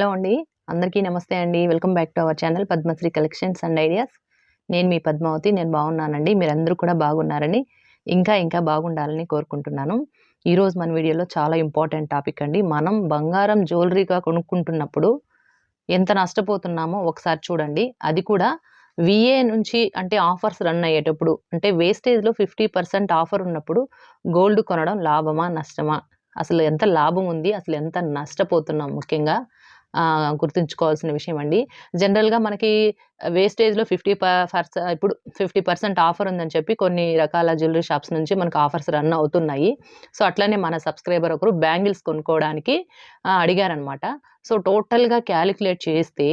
Hello అండి. అందరికీ నమస్తే అండి. Welcome back to our channel Padmashri collections and ideas. నేను మీ పద్మావతి నేను బాగున్నానండి. మీరందరూ కూడా బాగున్నారని ఇంకా ఇంకా బాగుండాలని కోరుకుంటున్నాను. ఈరోజు మన వీడియోలో చాలా ఇంపార్టెంట్ టాపిక్ అండి. మనం బంగారం జ్యువెలరీగా కొనుక్కుంటున్నప్పుడు ఎంత నష్టపోతున్నామో ఒకసారి చూడండి. అది కూడా విఏ నుంచి అంటే ఆఫర్స్ రన్ అయ్యేటప్పుడు అంటే వేస్టేజ్లో ఫిఫ్టీ పర్సెంట్ ఆఫర్ ఉన్నప్పుడు గోల్డ్ కొనడం లాభమా నష్టమా? అసలు ఎంత లాభం ఉంది అసలు ఎంత నష్టపోతున్నాం ముఖ్యంగా? గుర్తుంచుకోవాల్సిన విషయం అండి. జనరల్గా మనకి వేస్టేజ్లో ఫిఫ్టీ పర్సెంట్ ఇప్పుడు ఫిఫ్టీ పర్సెంట్ ఆఫర్ ఉందని చెప్పి కొన్ని రకాల జ్యువెలరీ షాప్స్ నుంచి మనకు ఆఫర్స్ రన్ అవుతున్నాయి. సో అట్లనే మన సబ్స్క్రైబర్ ఒకరు బ్యాంగిల్స్ కొనుక్కోవడానికి అడిగారనమాట సో టోటల్గా క్యాలిక్యులేట్ చేస్తే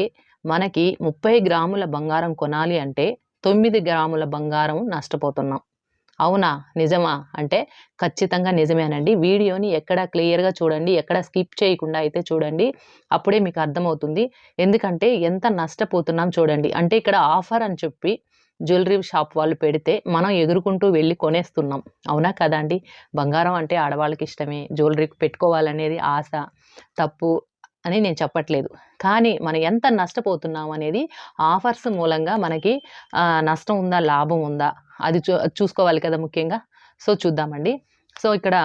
మనకి ముప్పై గ్రాముల బంగారం కొనాలి అంటే తొమ్మిది గ్రాముల బంగారం నష్టపోతున్నాం. అవునా? నిజమా? అంటే ఖచ్చితంగా నిజమేనండి. వీడియోని ఎక్కడ క్లియర్గా చూడండి ఎక్కడ స్కిప్ చేయకుండా అయితే చూడండి అప్పుడే మీకు అర్థమవుతుంది. ఎందుకంటే ఎంత నష్టపోతున్నాం చూడండి. అంటే ఇక్కడ ఆఫర్ అని చెప్పి జ్యువెలరీ షాప్ వాళ్ళు పెడితే మనం ఎగురుకుంటూ వెళ్ళి కొనేస్తున్నాం. అవునా కదా అండి? బంగారం అంటే ఆడవాళ్ళకి ఇష్టమే. జ్యువెలరీ పెట్టుకోవాలనేది ఆశ తప్పు అని నేను చెప్పట్లేదు. కానీ మనం ఎంత నష్టపోతున్నాం అనేది ఆఫర్స్ మూలంగా మనకి నష్టం ఉందా లాభం ఉందా అది చూ చూసుకోవాలి కదా ముఖ్యంగా. సో చూద్దామండి. సో ఇక్కడ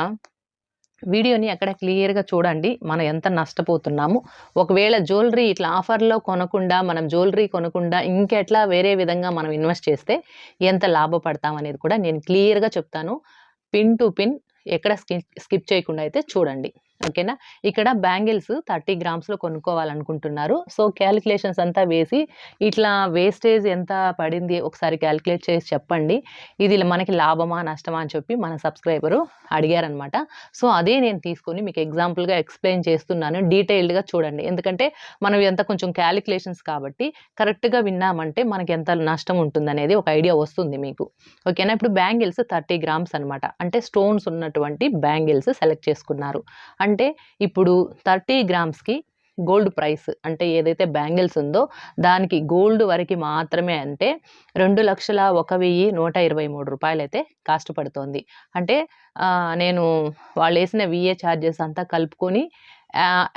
వీడియోని అక్కడ క్లియర్గా చూడండి. మనం ఎంత నష్టపోతున్నాము. ఒకవేళ జ్యువెలరీ ఇట్లా ఆఫర్లో కొనకుండా మనం జ్యువెలరీ కొనకుండా ఇంకెట్లా వేరే విధంగా మనం ఇన్వెస్ట్ చేస్తే ఎంత లాభపడతాం అనేది కూడా నేను క్లియర్గా చెప్తాను. పిన్ టు పిన్ ఎక్కడ స్కిప్ స్కిప్ చేయకుండా అయితే చూడండి. ఓకేనా? ఇక్కడ బ్యాంగిల్స్ థర్టీ గ్రామ్స్లో కొనుక్కోవాలనుకుంటున్నారు. సో క్యాలిక్యులేషన్స్ అంతా వేసి ఇట్లా వేస్టేజ్ ఎంత పడింది ఒకసారి క్యాలిక్యులేట్ చేసి చెప్పండి. ఇది మనకి లాభమా నష్టమా అని చెప్పి మన సబ్స్క్రైబరు అడిగారనమాట సో అదే నేను తీసుకొని మీకు ఎగ్జాంపుల్గా ఎక్స్ప్లెయిన్ చేస్తున్నాను. డీటెయిల్డ్గా చూడండి. ఎందుకంటే మనం ఎంత కొంచెం క్యాలిక్యులేషన్స్ కాబట్టి కరెక్ట్గా విన్నామంటే మనకి ఎంత నష్టం ఉంటుందనేది ఒక ఐడియా వస్తుంది మీకు. ఓకేనా? ఇప్పుడు బ్యాంగిల్స్ థర్టీ గ్రామ్స్ అనమాట అంటే స్టోన్స్ ఉన్నటువంటి బ్యాంగిల్స్ సెలెక్ట్ చేసుకున్నారు. అండ్ అంటే ఇప్పుడు థర్టీ గ్రామ్స్కి గోల్డ్ ప్రైస్ అంటే ఏదైతే బ్యాంగిల్స్ ఉందో దానికి గోల్డ్ వరకు మాత్రమే అంటే రెండు లక్షల ఒక వెయ్యి నూట ఇరవై మూడు రూపాయలు అయితే కాస్ట్ పడుతోంది. అంటే నేను వాళ్ళు వేసిన విఏ ఛార్జెస్ అంతా కలుపుకొని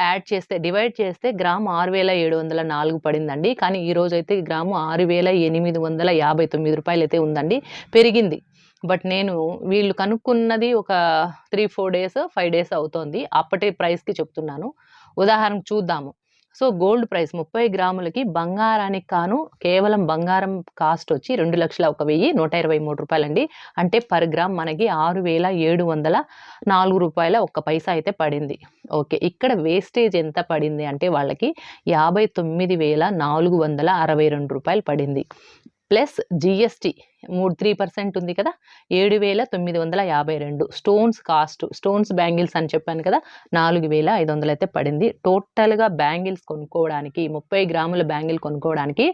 యాడ్ చేస్తే డివైడ్ చేస్తే గ్రాము ఆరు వేల ఏడు వందల నాలుగు పడిందండి. కానీ ఈరోజైతే అయితే గ్రాము ఆరు వేల ఎనిమిది వందల యాభై తొమ్మిది రూపాయలు అయితే ఉందండి. పెరిగింది. బట్ నేను వీళ్ళు కనుక్కున్నది ఒక three four days five days అవుతోంది. అప్పటి ప్రైస్కి చెప్తున్నాను. ఉదాహరణకు చూద్దాము. సో గోల్డ్ ప్రైస్ ముప్పై గ్రాములకి బంగారానికి కాను కేవలం బంగారం కాస్ట్ వచ్చి రెండు లక్షల ఒక వెయ్యి నూట ఇరవై మూడు రూపాయలండి. అంటే పర్ గ్రామ్ మనకి ఆరు వేల ఏడు వందల నాలుగు రూపాయల ఒక్క పైసా అయితే పడింది. ఓకే ఇక్కడ వేస్టేజ్ ఎంత పడింది అంటే వాళ్ళకి యాభై తొమ్మిది వేల నాలుగు వందల అరవై రెండు రూపాయలు పడింది. ప్లస్ జిఎస్టి మూడు త్రీ పర్సెంట్ ఉంది కదా ఏడు వేల తొమ్మిది వందల యాభై రెండు. స్టోన్స్ కాస్ట్ స్టోన్స్ బ్యాంగిల్స్ అని చెప్పాను కదా నాలుగు వేల ఐదు వందలు అయితే పడింది. టోటల్గా బ్యాంగిల్స్ కొనుక్కోవడానికి ముప్పై గ్రాముల బ్యాంగిల్ కొనుక్కోవడానికి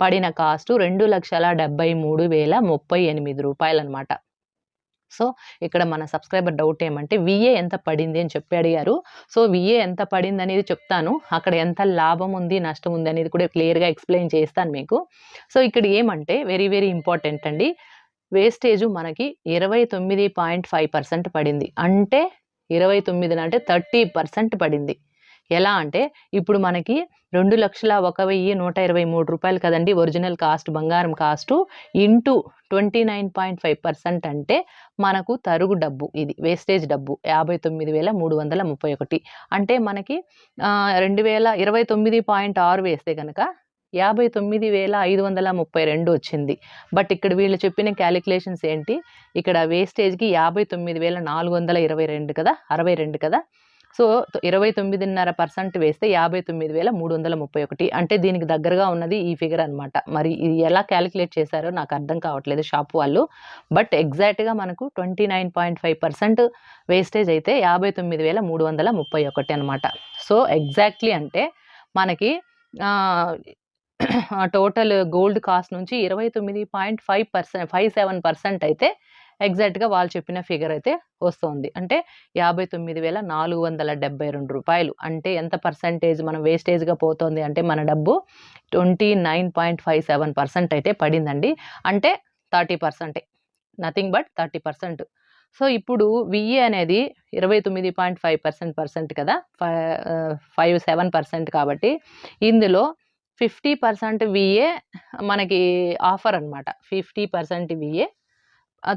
పడిన కాస్ట్ రెండు లక్షల డెబ్బై మూడు వేల ముప్పై ఎనిమిది రూపాయలు అనమాట సో ఇక్కడ మన సబ్స్క్రైబర్ డౌట్ ఏమంటే విఏ ఎంత పడింది? అని చెప్పి అడిగారు. సో విఏ ఎంత పడింది అనేది చెప్తాను. అక్కడ ఎంత లాభం ఉంది నష్టం ఉంది అనేది కూడా క్లియర్గా ఎక్స్ప్లెయిన్ చేస్తాను మీకు. సో ఇక్కడ ఏమంటే వెరీ వెరీ ఇంపార్టెంట్ అండి. వేస్టేజ్ మనకి ఇరవై తొమ్మిది పాయింట్ ఫైవ్ పర్సెంట్ పడింది. అంటే ఇరవై తొమ్మిది అంటే థర్టీ పర్సెంట్ పడింది. ఎలా అంటే ఇప్పుడు మనకి రెండు లక్షల ఒక వెయ్యి నూట ఇరవై మూడు రూపాయలు కదండి ఒరిజినల్ కాస్ట్ బంగారం cost into twenty nine point five percent అంటే మనకు తరుగు డబ్బు ఇది వేస్టేజ్ డబ్బు యాభై తొమ్మిది వేల మూడు వందల ముప్పై ఒకటి. అంటే మనకి రెండు వేల ఇరవై తొమ్మిది పాయింట్ ఆరు వేస్తే కనుక యాభై తొమ్మిది వేల ఐదు వందల ముప్పై రెండు వచ్చింది. బట్ ఇక్కడ వీళ్ళు చెప్పిన క్యాలిక్యులేషన్స్ ఏంటి? ఇక్కడ వేస్టేజ్కి యాభై తొమ్మిది వేల నాలుగు వందల ఇరవై రెండు కదా అరవై రెండు కదా సో ఇరవై తొమ్మిదిన్నర పర్సెంట్ వేస్తే యాభై తొమ్మిది వేల మూడు వందల ముప్పై ఒకటి. అంటే దీనికి దగ్గరగా ఉన్నది ఈ ఫిగర్ అనమాట మరి ఇది ఎలా క్యాలిక్యులేట్ చేశారో నాకు అర్థం కావట్లేదు షాప్ వాళ్ళు. బట్ ఎగ్జాక్ట్గా మనకు twenty nine point five percent wastage అయితే యాభై తొమ్మిది వేల మూడు వందల ముప్పై ఒకటి అనమాట సో ఎగ్జాక్ట్లీ అంటే మనకి టోటల్ గోల్డ్ కాస్ట్ నుంచి ఇరవై తొమ్మిది point five percent five seven percent అయితే ఎగ్జాక్ట్గా వాళ్ళు చెప్పిన ఫిగర్ అయితే వస్తుంది. అంటే యాభై తొమ్మిది వేల నాలుగు వందల డెబ్బై రెండు రూపాయలు. అంటే ఎంత పర్సంటేజ్ మనం వేస్టేజ్గా పోతుంది అంటే మన డబ్బు twenty nine point five seven percent అయితే పడిందండి. అంటే థర్టీ పర్సెంటే. Nothing but thirty percent. So ఇప్పుడు విఏ అనేది ఇరవై తొమ్మిది పాయింట్ ఫైవ్ పర్సెంట్ పర్సెంట్ కదా ఫైవ్ సెవెన్ పర్సెంట్ కాబట్టి ఇందులో ఫిఫ్టీ పర్సెంట్ విఏ మనకి ఆఫర్ అనమాట ఫిఫ్టీ పర్సెంట్ విఏ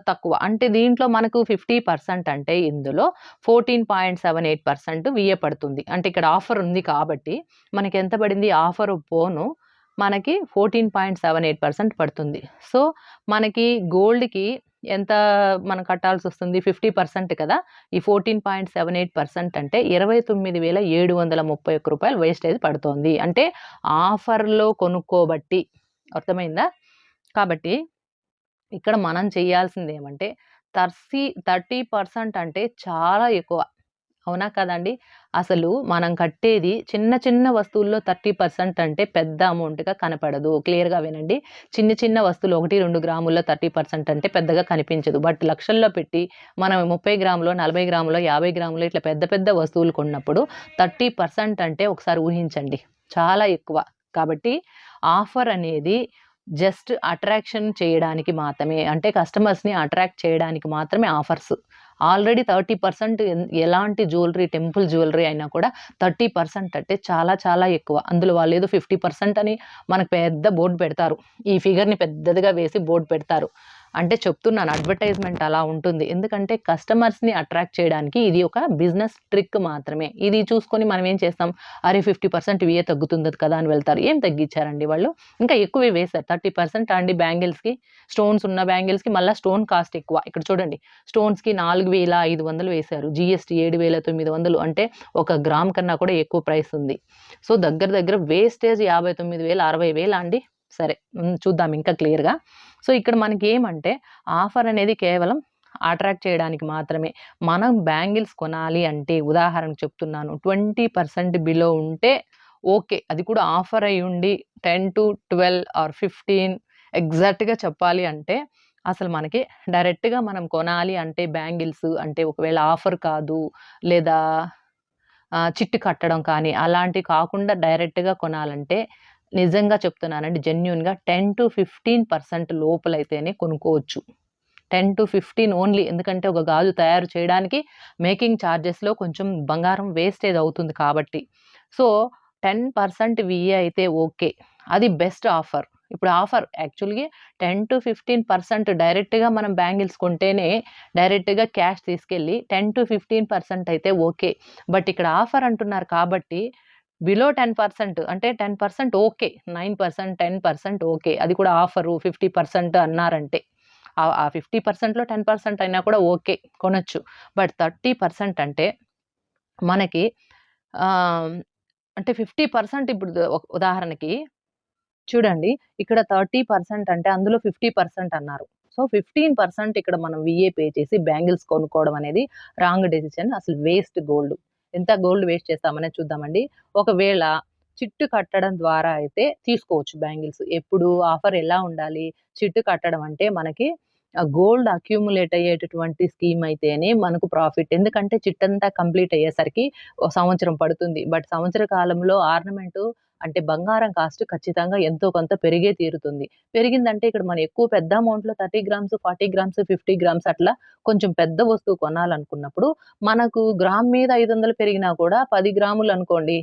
తక్కువ. అంటే దీంట్లో మనకు ఫిఫ్టీ పర్సెంట్ అంటే ఇందులో fourteen point seven eight percent VA పడుతుంది అంటే ఇక్కడ ఆఫర్ ఉంది కాబట్టి మనకి ఎంత పడింది? ఆఫర్ పోను. మనకి fourteen point seven eight percent పడుతుంది. సో మనకి గోల్డ్కి ఎంత మనం కట్టాల్సి వస్తుంది? ఫిఫ్టీ పర్సెంట్ కదా. ఈ fourteen point seven eight percent అంటే ఇరవై తొమ్మిది వేల ఏడు వందల ముప్పై ఒక్క రూపాయలు వేస్టేజ్ పడుతోంది. అంటే ఆఫర్లో కొనుక్కోబట్టి. అర్థమైందా? కాబట్టి ఇక్కడ మనం చేయాల్సింది ఏమంటే థర్సీ థర్టీ పర్సెంట్ అంటే చాలా ఎక్కువ. అవునా కదండి? అసలు మనం కట్టేది చిన్న చిన్న వస్తువుల్లో థర్టీ పర్సెంట్ అంటే పెద్ద అమౌంట్గా కనపడదు. క్లియర్గా వినండి. చిన్న చిన్న వస్తువులు ఒకటి రెండు గ్రాముల్లో థర్టీ పర్సెంట్ అంటే పెద్దగా కనిపించదు. బట్ లక్షల్లో పెట్టి మనం ముప్పై గ్రాములో నలభై గ్రాములో యాభై గ్రాములో ఇట్లా పెద్ద పెద్ద వస్తువులు కొన్నప్పుడు థర్టీ పర్సెంట్ అంటే ఒకసారి ఊహించండి. చాలా ఎక్కువ. కాబట్టి ఆఫర్ అనేది జస్ట్ అట్రాక్షన్ చేయడానికి మాత్రమే అంటే కస్టమర్స్ని అట్రాక్ట్ చేయడానికి మాత్రమే ఆఫర్స్. ఆల్రెడీ థర్టీ పర్సెంట్ ఎలాంటి జ్యువెలరీ టెంపుల్ జ్యువెలరీ అయినా కూడా థర్టీ పర్సెంట్ అంటే చాలా చాలా ఎక్కువ. అందులో వాళ్ళు ఏదో ఫిఫ్టీ పర్సెంట్ అని మనకు పెద్ద బోర్డు పెడతారు. ఈ ఫిగర్ని పెద్దదిగా వేసి బోర్డు పెడతారు. అంటే చెప్తున్నాను అడ్వర్టైజ్మెంట్ అలా ఉంటుంది. ఎందుకంటే కస్టమర్స్ని అట్రాక్ట్ చేయడానికి ఇది ఒక బిజినెస్ ట్రిక్ మాత్రమే. ఇది చూసుకొని మనం ఏం చేస్తాం? అరే ఫిఫ్టీ పర్సెంట్ ఇవే తగ్గుతుంది కదా అని వెళ్తారు. ఏం తగ్గించారండి వాళ్ళు? ఇంకా ఎక్కువే వేశారు. థర్టీ పర్సెంట్ అండి బ్యాంగిల్స్కి. స్టోన్స్ ఉన్న బ్యాంగిల్స్కి మళ్ళీ స్టోన్ కాస్ట్ ఎక్కువ. ఇక్కడ చూడండి స్టోన్స్కి నాలుగు వేల ఐదు వందలు వేశారు. జిఎస్టీ ఏడు వేల తొమ్మిది వందలు అంటే ఒక గ్రామ్ కన్నా కూడా ఎక్కువ ప్రైస్ ఉంది. సో దగ్గర దగ్గర వేస్టేజ్ యాభై తొమ్మిది వేలు అరవై వేలు అండి. సరే చూద్దాం ఇంకా క్లియర్గా సో ఇక్కడ మనకి ఏమంటే ఆఫర్ అనేది కేవలం అట్రాక్ట్ చేయడానికి మాత్రమే. మనం బ్యాంగిల్స్ కొనాలి అంటే ఉదాహరణకు చెప్తున్నాను ట్వంటీ పర్సెంట్ బిలో ఉంటే ఓకే అది కూడా ఆఫర్ అయి ఉండి ten to twelve or fifteen ఎగ్జాక్ట్గా చెప్పాలి అంటే అసలు మనకి డైరెక్ట్గా మనం కొనాలి అంటే బ్యాంగిల్స్ అంటే ఒకవేళ ఆఫర్ కాదు లేదా చిట్టు కట్టడం కానీ అలాంటివి కాకుండా డైరెక్ట్గా కొనాలంటే నిజంగా చెప్తున్నానండి జెన్యున్గా టెన్ టు ఫిఫ్టీన్ పర్సెంట్ లోపలైతేనే కొనుక్కోవచ్చు. టెన్ టు ఫిఫ్టీన్ ఓన్లీ ఎందుకంటే ఒక గాజు తయారు చేయడానికి మేకింగ్ ఛార్జెస్లో కొంచెం బంగారం వేస్టేజ్ అవుతుంది కాబట్టి. సో టెన్ పర్సెంట్ విఏ అయితే ఓకే అది బెస్ట్ ఆఫర్ ఇప్పుడు ఆఫర్ యాక్చువల్గా టెన్ టు ఫిఫ్టీన్ పర్సెంట్ డైరెక్ట్గా మనం బ్యాంగిల్స్ కొంటేనే డైరెక్ట్గా క్యాష్ తీసుకెళ్ళి టెన్ టు ఫిఫ్టీన్ పర్సెంట్ అయితే ఓకే బట్ ఇక్కడ ఆఫర్ అంటున్నారు కాబట్టి బిలో టెన్ పర్సెంట్ అంటే ten percent okay nine percent ten percent okay అది కూడా ఆఫరు ఫిఫ్టీ పర్సెంట్ అన్నారంటే. ఆ ఫిఫ్టీ పర్సెంట్లో టెన్ పర్సెంట్ అయినా కూడా ఓకే కొనొచ్చు. బట్ థర్టీ పర్సెంట్ అంటే మనకి అంటే ఫిఫ్టీ పర్సెంట్ ఇప్పుడు ఉదాహరణకి చూడండి ఇక్కడ థర్టీ పర్సెంట్ అంటే అందులో ఫిఫ్టీ పర్సెంట్ అన్నారు. సో ఫిఫ్టీన్ పర్సెంట్ ఇక్కడ మనం విఏ పే చేసి బ్యాంగిల్స్ కొనుక్కోవడం అనేది రాంగ్ డెసిషన్ అసలు వేస్ట్ గోల్డ్. ఎంత గోల్డ్ వేస్ట్ చేస్తామనే చూద్దామండి. ఒకవేళ చిట్టు కట్టడం ద్వారా అయితే తీసుకోవచ్చు బ్యాంగిల్స్. ఎప్పుడు ఆఫర్ ఎలా ఉండాలి? చిట్టు కట్టడం అంటే మనకి గోల్డ్ అక్యూములేట్ అయ్యేటటువంటి స్కీమ్ అయితేనే మనకు ప్రాఫిట్. ఎందుకంటే చిట్టంతా కంప్లీట్ అయ్యేసరికి సంవత్సరం పడుతుంది. బట్ సంవత్సర కాలంలో ఆర్నమెంట్ అంటే బంగారం కాస్ట్ ఖచ్చితంగా ఎంతో కొంత పెరిగే తీరుతుంది. పెరిగిందంటే ఇక్కడ మనం ఎక్కువ పెద్ద అమౌంట్లో thirty grams forty grams fifty grams అట్లా కొంచెం పెద్ద వస్తువు కొనాలనుకున్నప్పుడు మనకు గ్రామ్ మీద ఐదు వందలు పెరిగినా కూడా పది గ్రాములు అనుకోండి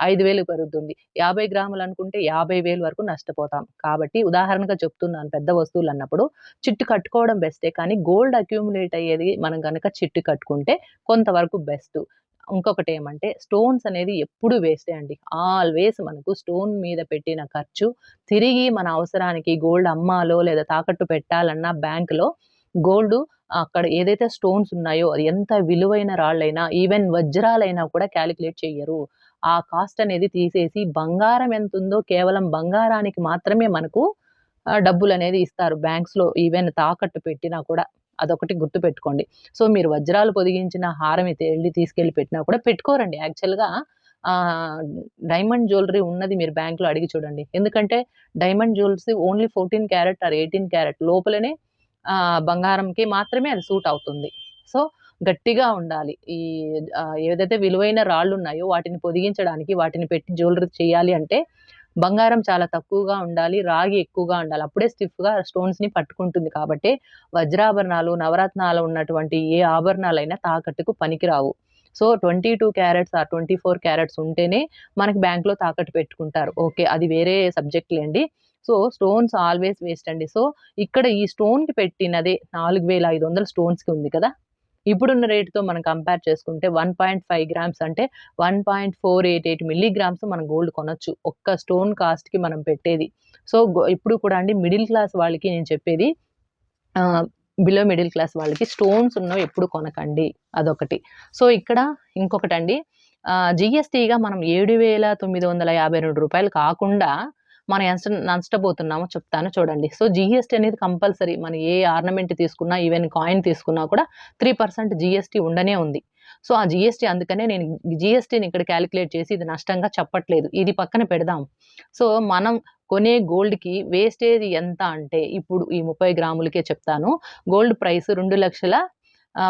ఐదు వేలు పెరుగుతుంది. యాభై గ్రాములు అనుకుంటే యాభై వేలు వరకు నష్టపోతాం. కాబట్టి ఉదాహరణగా చెప్తున్నాను పెద్ద వస్తువులు అన్నప్పుడు చిట్టు కట్టుకోవడం బెస్టే కానీ గోల్డ్ అక్యూములేట్ అయ్యేది మనం కనుక చిట్టు కట్టుకుంటే కొంతవరకు బెస్ట్. ఇంకొకటి ఏమంటే స్టోన్స్ అనేది ఎప్పుడు వేస్టే అండి ఆల్వేస్ మనకు స్టోన్ మీద పెట్టిన ఖర్చు తిరిగి మన అవసరానికి గోల్డ్ అమ్మాలో లేదా తాకట్టు పెట్టాలన్నా బ్యాంకులో గోల్డ్ అక్కడ ఏదైతే స్టోన్స్ ఉన్నాయో అది ఎంత విలువైన రాళ్ళైనా ఈవెన్ వజ్రాలైనా కూడా క్యాలిక్యులేట్ చేయరు ఆ కాస్ట్ అనేది తీసేసి బంగారం ఎంత ఉందో కేవలం బంగారానికి మాత్రమే మనకు డబ్బులు అనేది ఇస్తారు బ్యాంక్స్లో. ఈవెన్ తాకట్టు పెట్టినా కూడా అదొకటి గుర్తుపెట్టుకోండి. సో మీరు వజ్రాలు పొదిగించిన హారం అయితే వెళ్ళి తీసుకెళ్ళి పెట్టినా కూడా పెట్టుకోరండి. యాక్చువల్గా డైమండ్ జ్యువెలరీ ఉన్నది మీరు బ్యాంక్లో అడిగి చూడండి. ఎందుకంటే diamond jewellery only fourteen carat or eighteen carat లోపలనే బంగారంకి మాత్రమే అది సూట్ అవుతుంది. సో గట్టిగా ఉండాలి. ఈ ఏదైతే విలువైన రాళ్ళు ఉన్నాయో వాటిని పొదిగించడానికి వాటిని పెట్టి జ్యువెలరీ చేయాలి అంటే బంగారం చాలా తక్కువగా ఉండాలి రాగి ఎక్కువగా ఉండాలి. అప్పుడే స్టిఫ్గా స్టోన్స్ని పట్టుకుంటుంది కాబట్టి వజ్రాభరణాలు నవరత్నాలు ఉన్నటువంటి ఏ ఆభరణాలైనా తాకట్టుకు పనికిరావు. సో ట్వంటీ టూ క్యారెట్స్ ఆ ట్వంటీ ఫోర్ క్యారెట్స్ ఉంటేనే మనకి బ్యాంక్లో తాకట్టు పెట్టుకుంటారు. ఓకే అది వేరే సబ్జెక్ట్ లేండి. సో స్టోన్స్ ఆల్వేస్ వేస్ట్ అండి. సో ఇక్కడ ఈ స్టోన్కి పెట్టినదే నాలుగు వేల ఐదు వందల స్టోన్స్కి ఉంది కదా? ఇప్పుడున్న రేటుతో మనం కంపేర్ చేసుకుంటే వన్ పాయింట్ ఫైవ్ గ్రామ్స్ అంటే one point four eight eight milligrams మనం గోల్డ్ కొనొచ్చు. ఒక్క స్టోన్ కాస్ట్కి మనం పెట్టేది. సో ఇప్పుడు కూడా అండి మిడిల్ క్లాస్ వాళ్ళకి నేను చెప్పేది బిలో మిడిల్ క్లాస్ వాళ్ళకి స్టోన్స్ ఉన్నవి ఎప్పుడు కొనకండి. అదొకటి. సో ఇక్కడ ఇంకొకటి అండి జిఎస్టీగా మనం ఏడు వేల తొమ్మిది వందల యాభై రెండు రూపాయలు కాకుండా మనం ఎంత నష్టపోతున్నామో చెప్తాను చూడండి. సో జిఎస్టీ అనేది కంపల్సరీ మనం ఏ ఆర్నమెంట్ తీసుకున్నా ఈవెన్ కాయిన్ తీసుకున్నా కూడా త్రీ పర్సెంట్ జిఎస్టీ ఉండనే ఉంది. సో ఆ జిఎస్టీ అందుకనే నేను జిఎస్టీని ఇక్కడ క్యాలిక్యులేట్ చేసి ఇది నష్టంగా చెప్పట్లేదు. ఇది పక్కన పెడదాం. సో మనం కొనే గోల్డ్కి వేస్టేజ్ ఎంత అంటే ఇప్పుడు ఈ ముప్పై గ్రాములకే చెప్తాను. గోల్డ్ ప్రైస్ రెండు లక్షల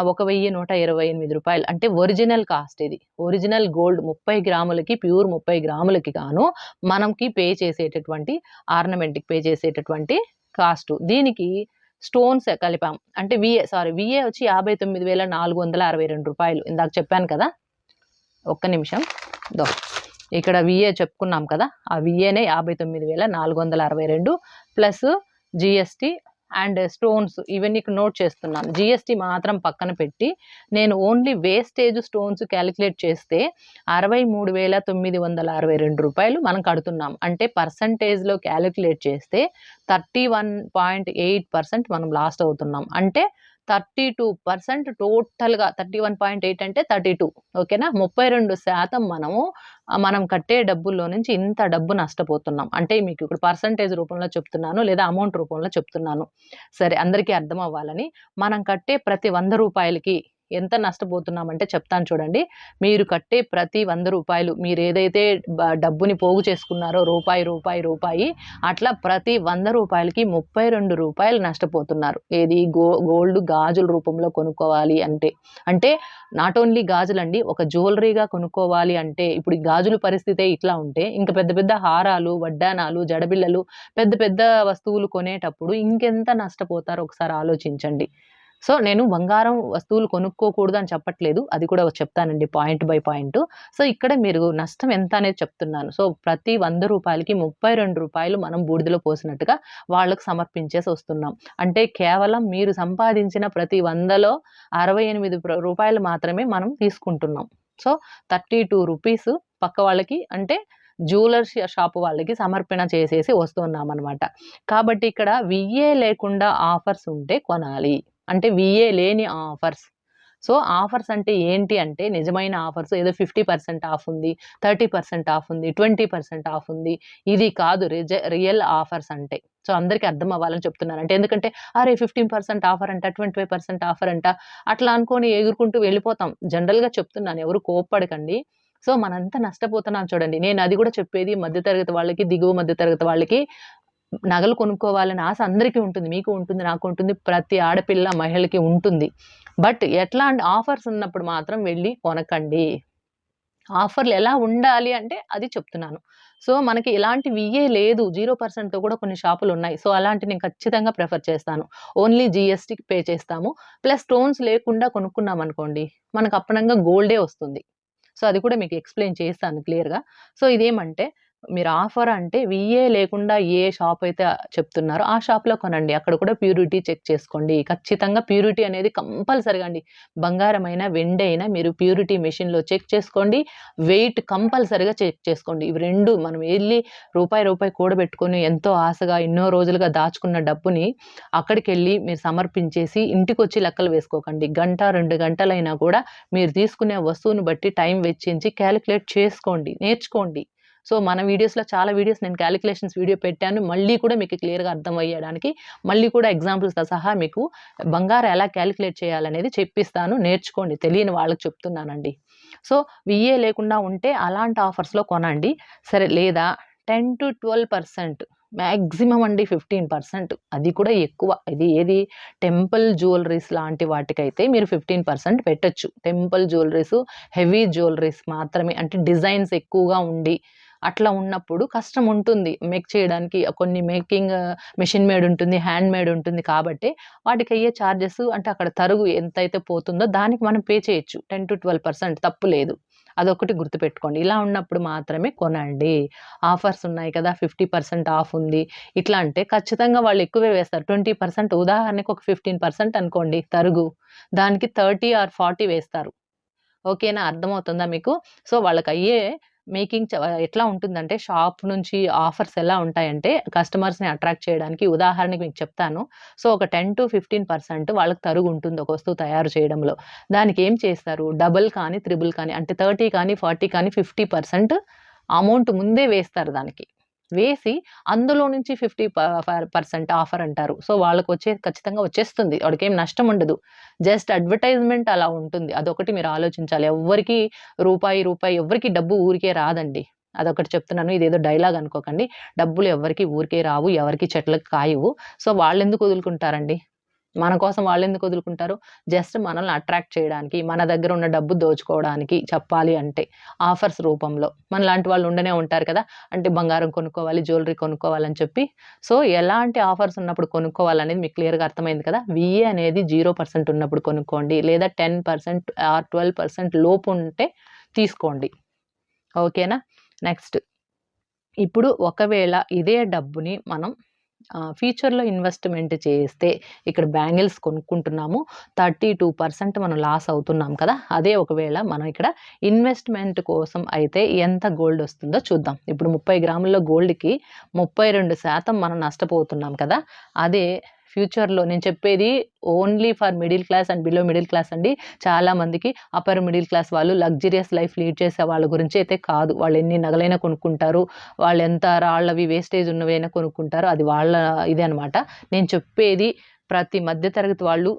ఒక వెయ్యి నూట ఇరవై ఎనిమిది రూపాయలు. అంటే ఒరిజినల్ కాస్ట్ ఇది. ఒరిజినల్ గోల్డ్ ముప్పై గ్రాములకి ప్యూర్ ముప్పై గ్రాములకి గాను మనకి పే చేసేటటువంటి ఆర్నమెంట్కి పే చేసేటటువంటి కాస్ట్. దీనికి స్టోన్స్ కలిపాం. అంటే విఏ సారీ విఏ వచ్చి యాభై తొమ్మిది వేల నాలుగు వందల అరవై రెండు రూపాయలు. ఇందాక చెప్పాను కదా? ఒక్క నిమిషం. దో ఇక్కడ విఏ చెప్పుకున్నాం కదా? ఆ విఏనే యాభై తొమ్మిది వేల నాలుగు వందల అరవై రెండు ప్లస్ జిఎస్టీ అండ్ స్టోన్స్ ఇవన్నీ ఇక్కడ నోట్ చేస్తున్నాను. జిఎస్టీ మాత్రం పక్కన పెట్టి నేను ఓన్లీ వేస్టేజ్ స్టోన్స్ క్యాలిక్యులేట్ చేస్తే అరవై మూడు వేల తొమ్మిది వందల అరవై రెండు రూపాయలు మనం కడుతున్నాం. అంటే పర్సంటేజ్లో క్యాలిక్యులేట్ చేస్తే thirty one point eight percent మనం లాస్ట్ అవుతున్నాం. అంటే థర్టీ టూ పర్సెంట్ టోటల్గా థర్టీ వన్ పాయింట్ ఎయిట్ అంటే థర్టీ టూ ఓకేనా? ముప్పై రెండు శాతం మనము మనం కట్టే డబ్బుల్లో నుంచి ఇంత డబ్బు నష్టపోతున్నాం. అంటే మీకు ఇప్పుడు పర్సంటేజ్ రూపంలో చెప్తున్నాను లేదా అమౌంట్ రూపంలో చెప్తున్నాను. సరే అందరికీ అర్థం అవ్వాలని మనం కట్టే ప్రతి వంద రూపాయలకి ఎంత నష్టపోతున్నామంటే చెప్తాను చూడండి. మీరు కట్టే ప్రతి వంద రూపాయలు మీరు ఏదైతే డబ్బుని పోగు చేసుకున్నారో రూపాయి రూపాయి రూపాయి అట్లా ప్రతి వంద రూపాయలకి ముప్పై రెండు రూపాయలు నష్టపోతున్నారు. ఏది గో గోల్డ్ గాజుల రూపంలో కొనుక్కోవాలి అంటే. అంటే నాట్ ఓన్లీ గాజులండి ఒక జ్యువెలరీగా కొనుక్కోవాలి అంటే ఇప్పుడు గాజుల పరిస్థితే ఇట్లా ఉంటే ఇంకా పెద్ద పెద్ద హారాలు వడ్డానాలు జడబిళ్ళలు పెద్ద పెద్ద వస్తువులు కొనేటప్పుడు ఇంకెంత నష్టపోతారో ఒకసారి ఆలోచించండి. సో నేను బంగారం వస్తువులు కొనుక్కోకూడదు అని చెప్పట్లేదు. అది కూడా చెప్తానండి పాయింట్ బై పాయింట్. సో ఇక్కడ మీరు నష్టం ఎంత అనేది చెప్తున్నాను. సో ప్రతి వంద రూపాయలకి ముప్పై రెండు రూపాయలు మనం బూడిదలో పోసినట్టుగా వాళ్ళకు సమర్పించేసి వస్తున్నాం. అంటే కేవలం మీరు సంపాదించిన ప్రతి వందలో అరవై ఎనిమిది రూపాయలు మాత్రమే మనం తీసుకుంటున్నాం. సో థర్టీ టూ రూపీస్ పక్క వాళ్ళకి అంటే జ్యువెలర్స్ షాప్ వాళ్ళకి సమర్పణ చేసేసి వస్తున్నాం అనమాట కాబట్టి ఇక్కడ విఏ లేకుండా ఆఫర్స్ ఉంటే కొనాలి. అంటే విఏ లేని ఆఫర్స్. సో ఆఫర్స్ అంటే ఏంటి అంటే నిజమైన ఆఫర్స్. ఏదో ఫిఫ్టీ పర్సెంట్ ఆఫ్ ఉంది థర్టీ పర్సెంట్ ఆఫ్ ఉంది ట్వంటీ పర్సెంట్ ఆఫ్ ఉంది. ఇది కాదు రిజ రియల్ ఆఫర్స్ అంటే. సో అందరికీ అర్థం అవ్వాలని చెప్తున్నాను అంటే ఎందుకంటే అరే ఫిఫ్టీన్ పర్సెంట్ ఆఫర్ అంట ట్వంటీ ఫైవ్ పర్సెంట్ ఆఫర్ అంట అట్లా అనుకొని ఎగురుకుంటూ వెళ్ళిపోతాం. జనరల్గా చెప్తున్నాను ఎవరు కోప్పడకండి. సో మనంతా నష్టపోతున్నాం చూడండి. నేను అది కూడా చెప్పేది మధ్యతరగతి వాళ్ళకి దిగువ మధ్యతరగతి వాళ్ళకి. నగలు కొనుక్కోవాలని ఆశ అందరికీ ఉంటుంది మీకు ఉంటుంది నాకు ఉంటుంది ప్రతి ఆడపిల్ల మహిళకి ఉంటుంది. బట్ ఎట్లాంటి ఆఫర్స్ ఉన్నప్పుడు మాత్రం వెళ్ళి కొనకండి. ఆఫర్లు ఎలా ఉండాలి అంటే అది చెప్తున్నాను. సో మనకి ఇలాంటి విఏ లేదు జీరో పర్సెంట్తో కూడా కొన్ని షాపులు ఉన్నాయి. సో అలాంటి నేను ఖచ్చితంగా ప్రిఫర్ చేస్తాను. ఓన్లీ జిఎస్టీకి పే చేస్తాము. ప్లస్ స్టోన్స్ లేకుండా కొనుక్కున్నాం అనుకోండి మనకు అప్పనంగా గోల్డే వస్తుంది. సో అది కూడా మీకు ఎక్స్ప్లెయిన్ చేస్తాను క్లియర్గా. సో ఇదేమంటే మీరు ఆఫర్ అంటే విఏ లేకుండా ఏ షాప్ అయితే చెప్తున్నారో ఆ షాప్లో కొనండి. అక్కడ కూడా ప్యూరిటీ చెక్ చేసుకోండి. ఖచ్చితంగా ప్యూరిటీ అనేది కంపల్సరిగా అండి. బంగారం అయినా వెండి అయినా మీరు ప్యూరిటీ మెషిన్లో చెక్ చేసుకోండి. వెయిట్ కంపల్సరిగా చెక్ చేసుకోండి. ఇవి రెండు మనం వెళ్ళి రూపాయి రూపాయి కూడబెట్టుకొని ఎంతో ఆశగా ఎన్నో రోజులుగా దాచుకున్న డబ్బుని అక్కడికి వెళ్ళి మీరు సమర్పించేసి ఇంటికి వచ్చి లెక్కలు వేసుకోకండి. గంట రెండు గంటలైనా కూడా మీరు తీసుకునే వస్తువుని బట్టి టైం వెచ్చించి క్యాలిక్యులేట్ చేసుకోండి. నేర్చుకోండి. సో మన వీడియోస్లో చాలా వీడియోస్ నేను క్యాలిక్యులేషన్స్ వీడియో పెట్టాను. మళ్ళీ కూడా మీకు క్లియర్గా అర్థం అయ్యడానికి మళ్ళీ కూడా ఎగ్జాంపుల్స్తో సహా మీకు బంగారం ఎలా క్యాలిక్యులేట్ చేయాలనేది చెప్పిస్తాను. నేర్చుకోండి. తెలియని వాళ్ళకి చెప్తున్నానండి. సో విఏ లేకుండా ఉంటే అలాంటి ఆఫర్స్లో కొనండి. సరే లేదా ten to twelve percent maximum అండి ఫిఫ్టీన్ పర్సెంట్ అది కూడా ఎక్కువ. ఇది ఏది? టెంపుల్ జ్యువెలరీస్ లాంటి వాటికైతే మీరు ఫిఫ్టీన్ పర్సెంట్ పెట్టచ్చు. టెంపుల్ జ్యువెలరీస్ హెవీ జ్యువెలరీస్ మాత్రమే. అంటే డిజైన్స్ ఎక్కువగా ఉండి అట్లా ఉన్నప్పుడు కష్టం ఉంటుంది మేక్ చేయడానికి. కొన్ని మేకింగ్ మెషిన్ మేడ్ ఉంటుంది, హ్యాండ్ మేడ్ ఉంటుంది కాబట్టి వాటికి అయ్యే చార్జెస్ అంటే అక్కడ తరుగు ఎంతైతే పోతుందో దానికి మనం పే చేయొచ్చు. 10-12% తప్పు లేదు. అదొకటి గుర్తుపెట్టుకోండి. ఇలా ఉన్నప్పుడు మాత్రమే కొనండి. ఆఫర్స్ ఉన్నాయి కదా! 50% ఆఫ్ ఉంది. ఇట్లా అంటే ఖచ్చితంగా వాళ్ళు ఎక్కువే వేస్తారు. ట్వంటీ పర్సెంట్ ఉదాహరణకు ఒక 15% అనుకోండి తరుగు. దానికి 30 ఆర్ 40 వేస్తారు. ఓకేనా? అర్థమవుతుందా మీకు? సో, వాళ్ళకయ్యే మేకింగ్ ఎట్లా ఉంటుందంటే షాప్ నుంచి ఆఫర్స్ ఎలా ఉంటాయంటే కస్టమర్స్‌ని అట్రాక్ట్ చేయడానికి ఉదాహరణకి మీకు చెప్తాను. సో, ఒక 10-15% వాళ్ళకి తరుగు ఉంటుంది ఒక వస్తువు తయారు చేయడంలో. దానికి ఏం చేస్తారు డబుల్ కానీ, త్రిబుల్ కానీ అంటే 30 కానీ, 40 కానీ 50% అమౌంట్ ముందే వేస్తారు దానికి. వేసి అందులో నుంచి 50 ప పర్సెంట్ ఆఫర్ అంటారు. సో, వాళ్ళకొచ్చే ఖచ్చితంగా వచ్చేస్తుంది. వాడికేం నష్టం ఉండదు. జస్ట్ అడ్వర్టైజ్‌మెంట్ అలా ఉంటుంది. అదొకటి మీరు ఆలోచించాలి. ఎవరికి రూపాయి, రూపాయి ఎవరికి డబ్బు ఊరికే రాదండి. అదొకటి చెప్తున్నాను. ఇదేదో డైలాగ్ అనుకోకండి. డబ్బులు ఎవ్వరికీ ఊరికే రావు. ఎవరికీ చెట్లకు కాయవు. సో, వాళ్ళు ఎందుకు వదులుకుంటారండి? మన కోసం వాళ్ళు ఎందుకు వదులుకుంటారు? జస్ట్ మనల్ని అట్రాక్ట్ చేయడానికి, మన దగ్గర ఉన్న డబ్బు దోచుకోవడానికి చెప్పాలి అంటే. ఆఫర్స్ రూపంలో. మన లాంటి వాళ్ళు ఉండనే ఉంటారు కదా! అంటే బంగారం కొనుక్కోవాలి, జ్యువెలరీ కొనుక్కోవాలని చెప్పి. సో, ఎలాంటి ఆఫర్స్ ఉన్నప్పుడు కొనుక్కోవాలనేది మీకు క్లియర్‌గా అర్థమైంది కదా! విఏ అనేది జీరో పర్సెంట్ ఉన్నప్పుడు కొనుక్కోండి. లేదా 10% ఆర్ 12% లోపు ఉంటే తీసుకోండి. ఓకేనా? నెక్స్ట్. ఇప్పుడు ఒకవేళ ఇదే డబ్బుని మనం ఫ్యూచర్‌లో ఇన్వెస్ట్‌మెంట్ చేస్తే ఇక్కడ బ్యాంగిల్స్ కొనుక్కుంటున్నాము. 32% మనం లాస్ అవుతున్నాం కదా! అదే ఒకవేళ మనం ఇక్కడ ఇన్వెస్ట్‌మెంట్ కోసం అయితే ఎంత గోల్డ్ వస్తుందో చూద్దాం. ఇప్పుడు 30 గ్రాముల గోల్డ్‌కి 32% మనం నష్టపోతున్నాం కదా! అదే ఫ్యూచర్‌లో నేను చెప్పేది only for middle class and below middle class అండి. చాలా మందికి అప్పర్ మిడిల్ క్లాస్ వాళ్ళు లగ్జరియస్ లైఫ్ లీడ్ చేసే వాళ్ళ గురించి అయితే కాదు. వాళ్ళు ఎన్ని నగలైనా కొనుక్కుంటారు. వాళ్ళు ఎంత రాళ్ళవి వేస్టేజ్ ఉన్నవైనా కొనుక్కుంటారు. అది వాళ్ళ ఇదే అనమాట. నేను చెప్పేది ప్రతి మధ్య తరగతి వాళ్ళు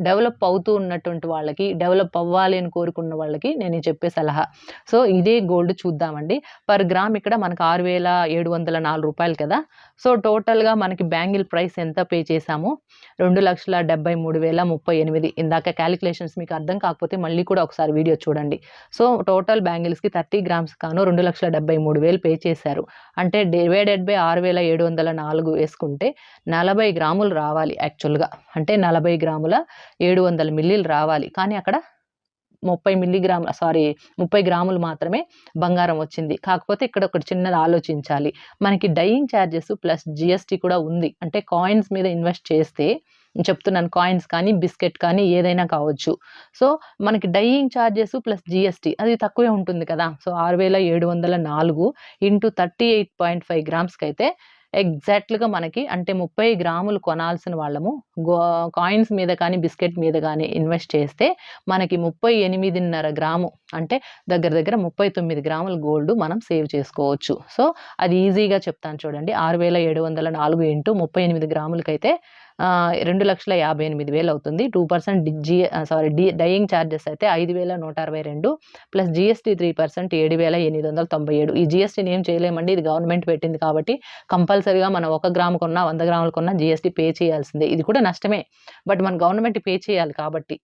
డెవలప్ అవుతూ ఉన్నటువంటి వాళ్ళకి, డెవలప్ అవ్వాలి అని కోరుకున్న వాళ్ళకి నేను చెప్పే సలహా. సో, ఇదే గోల్డ్ చూద్దామండి. పర్ గ్రామ్ ఇక్కడ మనకు ఆరు వేల ఏడు వందల నాలుగు రూపాయలు కదా! సో, టోటల్‌గా మనకి బ్యాంగిల్ ప్రైస్ ఎంత పే చేశాము? 2,73,038 ఇందాక క్యాలిక్యులేషన్స్ మీకు అర్థం కాకపోతే మళ్ళీ కూడా ఒకసారి వీడియో చూడండి. సో, టోటల్ బ్యాంగిల్స్‌కి 30 గ్రామ్స్ కాను రెండు లక్షల డెబ్భై మూడు వేలు పే చేశారు. అంటే డివైడెడ్ బై 6,704 వేసుకుంటే 40 గ్రాములు రావాలి యాక్చువల్‌గా. అంటే నలభై గ్రాములు 700 మిల్లీలు రావాలి. కానీ అక్కడ 30 మిల్లీగ్రాముల సారీ 30 గ్రాములు మాత్రమే బంగారం వచ్చింది. కాకపోతే ఇక్కడ ఒకటి చిన్నది ఆలోచించాలి. మనకి డైయింగ్ చార్జెస్ ప్లస్ జిఎస్టీ కూడా ఉంది. అంటే కాయిన్స్ మీద ఇన్వెస్ట్ చేస్తే చెప్తున్నాను కాయిన్స్ కానీ, బిస్కెట్ కానీ ఏదైనా కావచ్చు. సో, మనకి డైయింగ్ ఛార్జెస్ ప్లస్ జిఎస్టీ అది తక్కువే ఉంటుంది కదా! So, 6,704 into thirty eight point five గ్రామ్స్కి అయితే ఎగ్జాక్ట్‌గా మనకి అంటే 30 గ్రాములు కొనాల్సిన వాళ్ళము గో కాయిన్స్ మీద కానీ, బిస్కెట్ మీద కానీ ఇన్వెస్ట్ చేస్తే మనకి 38.5 గ్రాము అంటే దగ్గర దగ్గర 39 గ్రాముల గోల్డ్ మనం సేవ్ చేసుకోవచ్చు. సో, అది ఈజీగా చెప్తాను చూడండి. 6,704 ఇంటూ 38 గ్రాములకైతే ఆహ్, 2,58,000 అవుతుంది. 2% the G ah, sorry the dyeing charges అయితే 5,162 ప్లస్ జిఎస్టి త్రీ పర్సెంట్ ఏడు వేల ఎనిమిది వందల తొంభై ఏడు ఈ జిఎస్టీని ఏం చేయలేమండి. ఇది గవర్నమెంట్ పెట్టింది కాబట్టి కంపల్సరీగా మనం ఒక గ్రామ్ కొన్నా, 100 గ్రాములు కొన్నా పే చేయాల్సిందే. ఇది కూడా నష్టమే. బట్ మన గవర్నమెంట్ పే చేయాలి కాబట్టి.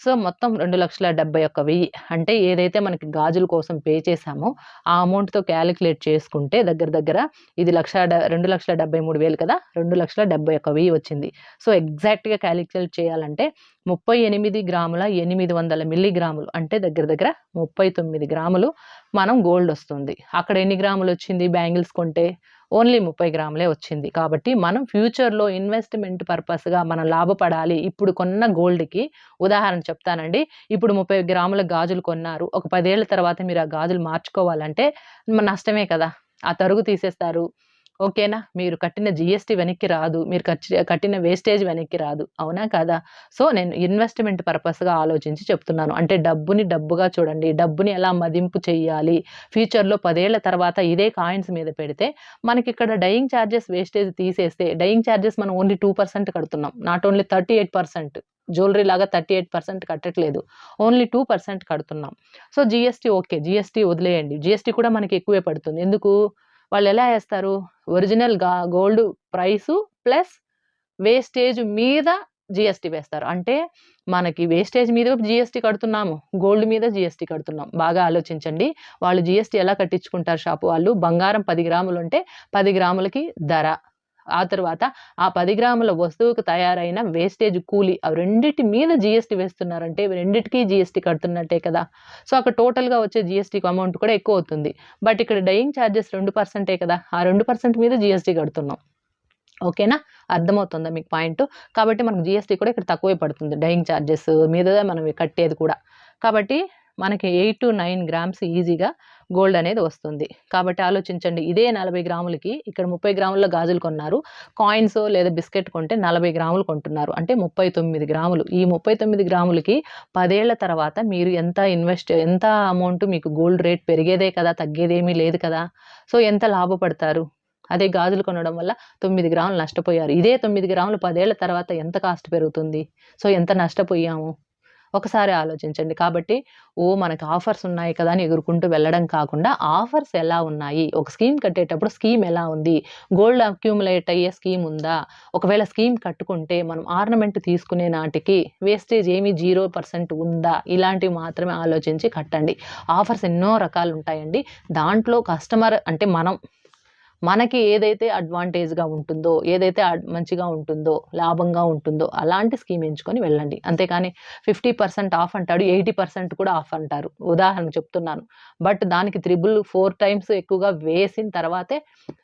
సో, మొత్తం 2,71,000 అంటే ఏదైతే మనకి గాజుల కోసం పే చేశామో ఆ అమౌంట్‌తో క్యాలిక్యులేట్ చేసుకుంటే దగ్గర దగ్గర ఇది లక్ష డ 2,73,000 కదా! 2,71,000 వచ్చింది. సో, ఎగ్జాక్ట్‌గా క్యాలిక్యులేట్ చేయాలంటే 38 గ్రాముల 800 మిల్లీగ్రాములు అంటే దగ్గర దగ్గర 39 గ్రాములు మనం గోల్డ్ వస్తుంది. అక్కడ ఎన్ని గ్రాములు వచ్చింది బ్యాంగిల్స్ కొంటే? ఓన్లీ 30 గ్రాములే వచ్చింది. కాబట్టి మనం ఫ్యూచర్‌లో ఇన్వెస్ట్‌మెంట్ పర్పస్‌గా మనం లాభపడాలి. ఇప్పుడు కొన్న గోల్డ్‌కి ఉదాహరణ చెప్తానండి. ఇప్పుడు 30 గ్రాముల గాజులు కొన్నారు. ఒక పదేళ్ళ తర్వాత మీరు ఆ గాజులు మార్చుకోవాలంటే నష్టమే కదా! ఆ తరుగు తీసేస్తారు. ఓకేనా? మీరు కట్టిన జీఎస్టీ వెనక్కి రాదు. మీరు ఖర్చు కట్టిన వేస్టేజ్ వెనక్కి రాదు. అవునా? కాదా? సో, నేను ఇన్వెస్ట్‌మెంట్ పర్పస్‌గా ఆలోచించి చెప్తున్నాను. అంటే డబ్బుని డబ్బుగా చూడండి. డబ్బుని ఎలా మదింపు చేయాలి ఫ్యూచర్‌లో పదేళ్ళ తర్వాత ఇదే కాయిన్స్ మీద పెడితే మనకిక్కడ డైయింగ్ చార్జెస్ వేస్టేజ్ తీసేస్తే డైయింగ్ ఛార్జెస్ మనం ఓన్లీ టూ పర్సెంట్ కడుతున్నాం. Not only thirty eight percent jewellery లాగా 38% కట్టట్లేదు. ఓన్లీ టూ పర్సెంట్ కడుతున్నాం. So, GST okay. జిఎస్టీ వదిలేయండి. జిఎస్టీ కూడా మనకి ఎక్కువే పడుతుంది. ఎందుకు? వాళ్ళు ఎలా వేస్తారు ఒరిజినల్గా గోల్డ్ ప్రైసు ప్లస్ వేస్టేజ్ మీద జిఎస్టీ వేస్తారు. అంటే మనకి వేస్టేజ్ మీద జిఎస్టీ కడుతున్నాము గోల్డ్ మీద జిఎస్టీ కడుతున్నాం. బాగా ఆలోచించండి. వాళ్ళు జిఎస్టీ ఎలా కట్టించుకుంటారు షాపు వాళ్ళు? బంగారం పది గ్రాములు ఉంటే పది గ్రాములకి ధర. ఆ తర్వాత ఆ పది గ్రాముల వస్తువుకు తయారైన వేస్టేజ్ కూలీ అవి రెండింటి మీద జిఎస్టీ వేస్తున్నారంటే రెండింటికి జిఎస్టీ కడుతున్నట్టే కదా. సో అక్కడ టోటల్గా వచ్చే జిఎస్టీ అమౌంట్ కూడా ఎక్కువ అవుతుంది. బట్ ఇక్కడ డైయింగ్ ఛార్జెస్ రెండు పర్సెంటే కదా ఆ రెండు పర్సెంట్ మీద జిఎస్టీ కడుతున్నాం. ఓకేనా అర్థమవుతుందా మీకు పాయింట్ కాబట్టి మనకు జిఎస్టీ కూడా ఇక్కడ తక్కువే పడుతుంది డైయింగ్ ఛార్జెస్ మీద మనం కట్టేది కూడా. కాబట్టి మనకి ఎయిట్ టు నైన్ గ్రామ్స్ ఈజీగా గోల్డ్ అనేది వస్తుంది. కాబట్టి ఆలోచించండి ఇదే నలభై గ్రాములకి ఇక్కడ ముప్పై గ్రాముల గాజులు కొన్నారు. కాయిన్స్ లేదా బిస్కెట్ కొంటే నలభై గ్రాములు కొంటున్నారు. అంటే ముప్పై తొమ్మిది గ్రాములు. ఈ ముప్పై తొమ్మిది గ్రాములకి పదేళ్ళ తర్వాత మీరు ఎంత ఇన్వెస్ట్ ఎంత అమౌంట్ మీకు గోల్డ్ రేట్ పెరిగేదే కదా తగ్గేదేమీ లేదు కదా? సో ఎంత లాభపడతారు? అదే గాజులు కొనడం వల్ల తొమ్మిది గ్రాములు నష్టపోయారు. ఇదే తొమ్మిది గ్రాములు పదేళ్ళ తర్వాత ఎంత కాస్ట్ పెరుగుతుంది? సో ఎంత నష్టపోయాము? ఒకసారి ఆలోచించండి. కాబట్టి ఓ మనకు ఆఫర్స్ ఉన్నాయి కదా అని ఎగురుకుంటూ వెళ్ళడం కాకుండా ఆఫర్స్ ఎలా ఉన్నాయి? ఒక స్కీమ్ కట్టేటప్పుడు స్కీమ్ ఎలా ఉంది? గోల్డ్ అక్యూములేట్ అయ్యే స్కీమ్ ఉందా? ఒకవేళ స్కీమ్ కట్టుకుంటే మనం ఆర్నమెంట్ తీసుకునే నాటికి వేస్టేజ్ ఏమి జీరో పర్సెంట్ ఉందా? ఇలాంటివి మాత్రమే ఆలోచించి కట్టండి. ఆఫర్స్ ఎన్నో రకాలు ఉంటాయండి దాంట్లో కస్టమర్ అంటే మనం మనకి ఏదైతే అడ్వాంటేజ్గా ఉంటుందో ఏదైతే మంచిగా ఉంటుందో లాభంగా ఉంటుందో అలాంటి స్కీమ్ ఎంచుకొని వెళ్ళండి. అంతేకాని ఫిఫ్టీ పర్సెంట్ ఆఫ్ అంటాడు ఎయిటీ పర్సెంట్ కూడా ఆఫ్ అంటారు. ఉదాహరణకు చెప్తున్నాను. బట్ దానికి త్రిబుల్ ఫోర్ టైమ్స్ ఎక్కువగా వేసిన తర్వాతే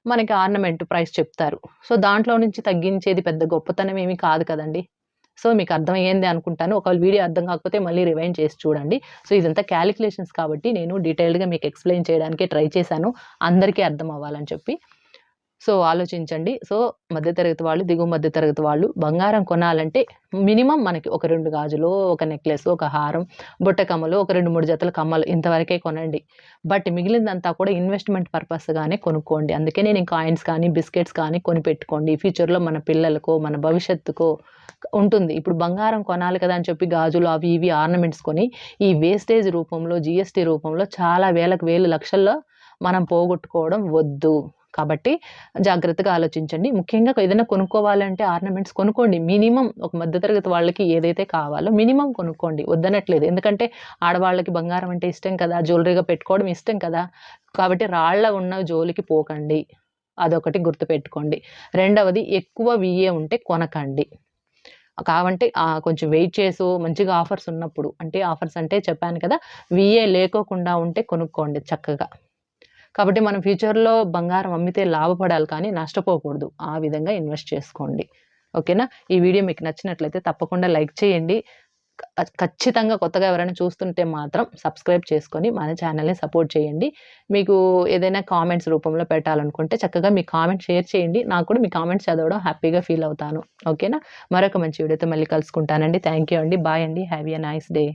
మనకి ఆర్నమెంట్ ప్రైస్ చెప్తారు. సో దాంట్లో నుంచి తగ్గించేది పెద్ద గొప్పతనం ఏమీ కాదు కదండి. సో మీకు అర్థమయ్యింది అనుకుంటాను. ఒకవేళ వీడియో అర్థం కాకపోతే మళ్ళీ రివైండ్ చేసి చూడండి. సో ఇదంతా క్యాలిక్యులేషన్స్ కాబట్టి నేను డీటెయిల్డ్గా మీకు ఎక్స్ప్లెయిన్ చేయడానికి ట్రై చేశాను. అందరికీ అర్థం అవ్వాలని చెప్పి సో ఆలోచించండి. సో మధ్యతరగతి వాళ్ళు దిగువ మధ్యతరగతి వాళ్ళు బంగారం కొనాలంటే మినిమం మనకి ఒక రెండు గాజులు ఒక నెక్లెస్ ఒక హారం బుట్ట కమ్మలు ఒక రెండు మూడు జతల కమ్మలు ఇంతవరకే కొనండి. బట్ మిగిలిందంతా కూడా ఇన్వెస్ట్మెంట్ పర్పస్గానే కొనుక్కోండి. అందుకే నేను కాయిన్స్ కానీ బిస్కెట్స్ కానీ కొని పెట్టుకోండి ఫ్యూచర్లో మన పిల్లలకో మన భవిష్యత్తుకో ఉంటుంది. ఇప్పుడు బంగారం కొనాలి కదా అని చెప్పి గాజులు అవి ఇవి ఆర్నమెంట్స్ కొని ఈ వేస్టేజ్ రూపంలో జిఎస్టీ రూపంలో చాలా వేలకు వేలు లక్షల్లో మనం పోగొట్టుకోవడం వద్దు. కాబట్టి జాగ్రత్తగా ఆలోచించండి. ముఖ్యంగా ఏదైనా కొనుక్కోవాలంటే ఆర్నమెంట్స్ కొనుక్కోండి. మినిమం ఒక మధ్యతరగతి వాళ్ళకి ఏదైతే కావాలో మినిమం కొనుక్కోండి. వద్దనట్లేదు. ఎందుకంటే ఆడవాళ్ళకి బంగారం అంటే ఇష్టం కదా జ్యువెలరీగా పెట్టుకోవడం ఇష్టం కదా. కాబట్టి రాళ్ళ ఉన్న జోలికి పోకండి. అదొకటి గుర్తుపెట్టుకోండి. రెండవది ఎక్కువ విఏ ఉంటే కొనకండి. కావంటే కొంచెం వెయిట్ చేసు మంచిగా ఆఫర్స్ ఉన్నప్పుడు అంటే ఆఫర్స్ అంటే చెప్పాను కదా విఏ లేకోకుండా ఉంటే కొనుక్కోండి చక్కగా. కాబట్టి మనం ఫ్యూచర్లో బంగారం అమ్మితే లాభపడాలి కానీ నష్టపోకూడదు. ఆ విధంగా ఇన్వెస్ట్ చేసుకోండి. ఓకేనా? ఈ వీడియో మీకు నచ్చినట్లయితే తప్పకుండా లైక్ చేయండి. ఖచ్చితంగా కొత్తగా ఎవరైనా చూస్తుంటే మాత్రం సబ్స్క్రైబ్ చేసుకొని మన ఛానల్ని సపోర్ట్ చేయండి. మీకు ఏదైనా కామెంట్స్ రూపంలో పెట్టాలనుకుంటే చక్కగా మీ కామెంట్ షేర్ చేయండి. నాకు కూడా మీ కామెంట్స్ చదవడం హ్యాపీగా ఫీల్ అవుతాను. ఓకేనా? మరొక మంచి వీడియోతో మళ్ళీ కలుసుకుంటానండి. థ్యాంక్ యూ అండి. బాయ్ అండి. Have a nice day